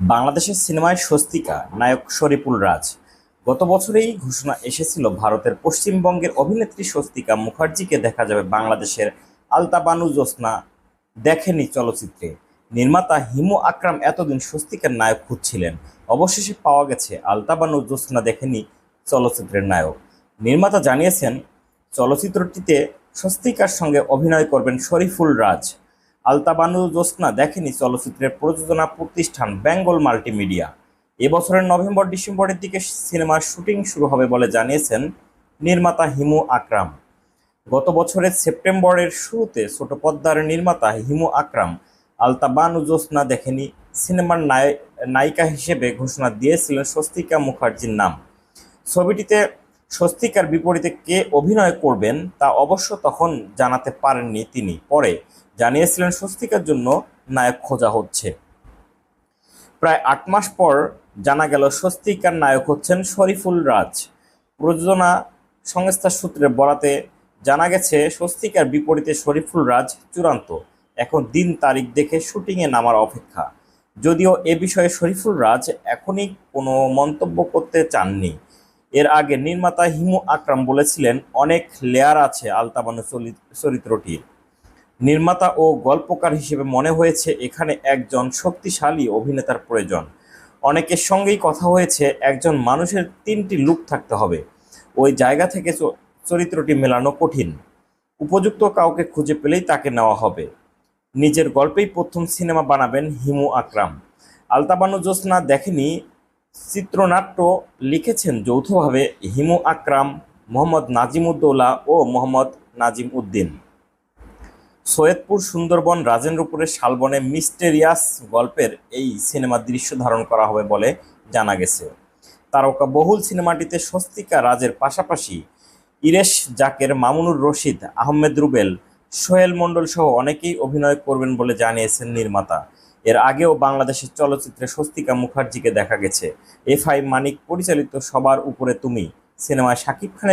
বাংলাদেশের সিনেমায় স্বস্তিকা নায়ক শরীফুল রাজ। গত বছরেই ঘোষণা এসেছিল ভারতের পশ্চিমবঙ্গের অভিনেত্রী স্বস্তিকা মুখার্জিকে দেখা যাবে বাংলাদেশের আলতাবানু জোসনা দেখেনি চলচ্চিত্রে। নির্মাতা হিমু আকরাম এতদিন স্বস্তিকার নায়ক খুঁজছিলেন। অবশেষে পাওয়া গেছে আলতাবানু জোসনা দেখেনি চলচ্চিত্রের নায়ক। নির্মাতা জানিয়েছেন, চলচ্চিত্রটিতে স্বস্তিকার সঙ্গে অভিনয় করবেন শরীফুল রাজ। আলতাবানু জোসনা দেখেনি চলচ্চিত্রের প্রযোজনা প্রতিষ্ঠান বেঙ্গল মাল্টিমিডিয়া। এবছরের নভেম্বর ডিসেম্বরের দিকে সিনেমার শুটিং শুরু হবে বলে জানিয়েছেন নির্মাতা হিমু আকরাম। গত বছরের সেপ্টেম্বরের শুরুতে ছোট পদ্মার নির্মাতা হিমু আকরাম আলতাবানু জোসনা দেখেনি সিনেমার নায়- নায়িকা হিসেবে ঘোষণা দিয়েছিলেন স্বস্তিকা মুখার্জির নাম। ছবিটিতে স্বস্তিকার বিপরীতে কে অভিনয় করবেন তা অবশ্য তখন জানাতে পারেননি তিনি। পরে জানিয়েছিলেন স্বস্তিকার জন্য নায়ক খোঁজা হচ্ছে। প্রায় আট মাস পর জানা গেল স্বস্তিকার নায়ক হচ্ছেন শরীফুল রাজ। প্রযোজনা সংস্থার সূত্রে বরাতে জানা গেছে, স্বস্তিকার বিপরীতে শরীফুল রাজ চূড়ান্ত। এখন দিন তারিখ দেখে শুটিংয়ে নামার অপেক্ষা। যদিও এ বিষয়ে শরীফুল রাজ এখনই কোনো মন্তব্য করতে চাননি। এর আগে নির্মাতা হিমু আকরাম বলেছিলেন, অনেক লেয়ার আছে আলতাবানু চরিত্রটির। নির্মাতা ও গল্পকার হিসেবে মনে হয়েছে এখানে একজন শক্তিশালী অভিনেতার প্রয়োজন। অনেকের সঙ্গেই কথা হয়েছে, একজন মানুষের তিনটি লুক থাকতে হবে। ওই জায়গা থেকে চরিত্রটি মেলানো কঠিন। উপযুক্ত কাউকে খুঁজে পেলেই তাকে নেওয়া হবে। নিজের গল্পেই প্রথম সিনেমা বানাবেন হিমু আকরাম। আলতাবানু জোসনা দেখেনি চিত্রনাট্য লিখেছেন যৌথভাবে হিমু আকরাম, মোহাম্মদ নাজিমুদ্দৌলা ও মোহাম্মদ নাজিম উদ্দিন সৈয়দপুর সুন্দরবন রাজেন্দ্রপুরের শালবনে মিস্টেরিয়াস গল্পের এই সিনেমার দৃশ্য ধারণ করা হবে বলে জানা গেছে। তারকা বহুল সিনেমাটিতে স্বস্তিকা রাজের পাশাপাশি ইরেশ জাকের, মামুনুর রশিদ, আহমেদ রুবেল সোহেল মণ্ডল সহ অনেকেই অভিনয় করবেন বলে জানিয়েছেন নির্মাতা। এর আগেও বাংলাদেশের চলচ্চিত্রে স্বস্তিকা মুখার্জিকে দেখা গেছে। এফ আই মানিক পরিচালিত সবার উপরে তুমি। সিনেমায় শাকিব খানের